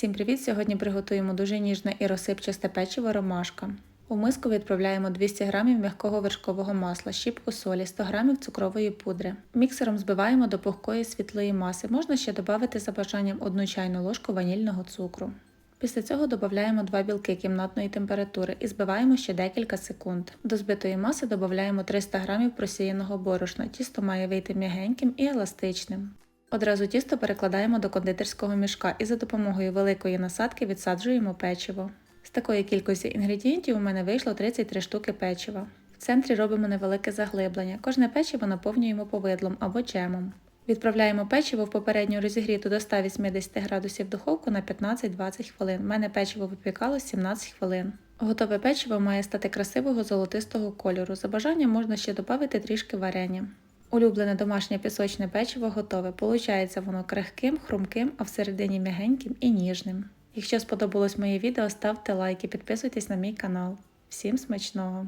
Всім привіт! Сьогодні приготуємо дуже ніжне і розсипчасте печиво ромашка. У миску відправляємо 200 г м'якого вершкового масла, щіпку солі, 100 г цукрової пудри. Міксером збиваємо до пухкої світлої маси. Можна ще додати за бажанням 1 чайну ложку ванільного цукру. Після цього додаємо 2 білки кімнатної температури і збиваємо ще декілька секунд. До збитої маси додаємо 300 г просіяного борошна. Тісто має вийти м'ягеньким і еластичним. Одразу тісто перекладаємо до кондитерського мішка і за допомогою великої насадки відсаджуємо печиво. З такої кількості інгредієнтів у мене вийшло 33 штуки печива. В центрі робимо невелике заглиблення. Кожне печиво наповнюємо повидлом або джемом. Відправляємо печиво в попередньо розігріту до 180 градусів духовку на 15-20 хвилин. У мене печиво випікалось 17 хвилин. Готове печиво має стати красивого золотистого кольору. За бажанням можна ще додати трішки варення. Улюблене домашнє пісочне печиво готове. Получається воно крихким, хрумким, а всередині м'ягеньким і ніжним. Якщо сподобалось моє відео, ставте лайк і підписуйтесь на мій канал. Всім смачного!